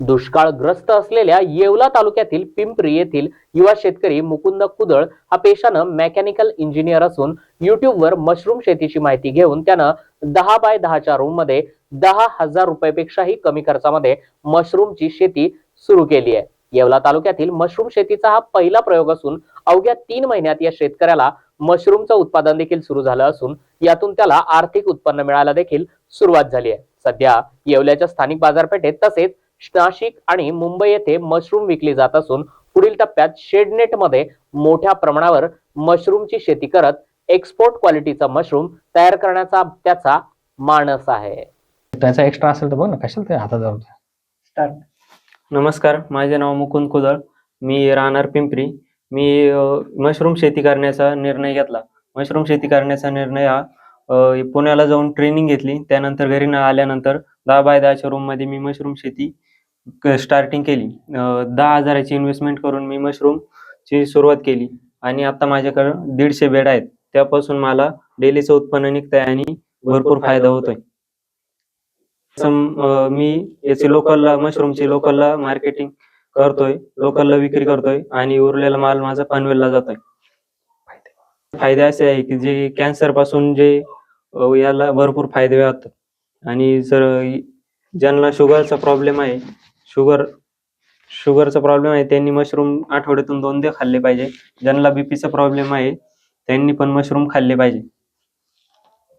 दुष्काळग्रस्त असलेल्या येवला तालुक्यातील पिंपरी येथील युवा शेतकरी मुकुंद कुदळ हा पेशानं मेकॅनिकल इंजिनियर असून युट्यूबवर मशरूम शेतीची माहिती घेऊन त्यानं दहा बाय दहाच्या रूममध्ये दहा हजार रुपयापेक्षाही कमी खर्चामध्ये मशरूमची शेती सुरू केली आहे. येवला तालुक्यातील मशरूम शेतीचा हा पहिला प्रयोग असून अवघ्या तीन महिन्यात या शेतकऱ्याला मशरूमचं उत्पादन देखील सुरू झालं असून यातून त्याला आर्थिक उत्पन्न मिळायला देखील सुरुवात झाली आहे. सध्या येवल्याच्या स्थानिक बाजारपेठेत तसेच नाशिक आणि मुंबई येथे मशरूम विकली जात असून पुढील टप्प्यात शेडनेटमध्ये मोठ्या प्रमाणावर मशरूमची शेती करत एक्सपोर्ट क्वालिटीचा मशरूम तयार करण्याचा त्याचा मानस आहे. त्याचा एक्स्ट्रा असेल तर बघ ना कशाला ते हातात स्टार्ट नमस्कार माझे नाव मुकुंद कुदळ. मी राहणार पिंपरी. मी मशरूम शेती करण्याचा निर्णय घेतला. मशरूम शेती करण्याचा निर्णय हा पुण्याला जाऊन ट्रेनिंग घेतली. त्यानंतर घरी न आल्यानंतर दहा बाय दहाच्या रूममध्ये मी मशरूम शेती स्टार्टिंग केली. दहा हजाराची इन्व्हेस्टमेंट करून मी मशरूम ची सुरुवात केली. आणि आता माझ्याकडे दीडशे बेड आहेत. त्यापासून मला डेलीचं उत्पन्न निघतंय आणि भरपूर फायदा होतोय. मी याची लोकलला मशरूमची लोकलला मार्केटिंग करतोय. लोकलला विक्री करतोय. आणि उरलेला माल माझा पनवेलला जातोय. फायदे असे आहे की जे कॅन्सरपासून जे याला भरपूर फायदे होतात. आणि जर ज्यांना शुगरचा प्रॉब्लेम आहे शुगर शुगरचा प्रॉब्लेम आहे. त्यांनी मशरूम आठवड्यातून दोनदा खाल्ले पाहिजे. ज्यांना बीपीचा प्रॉब्लेम आहे त्यांनी पण मशरूम खाल्ले पाहिजे.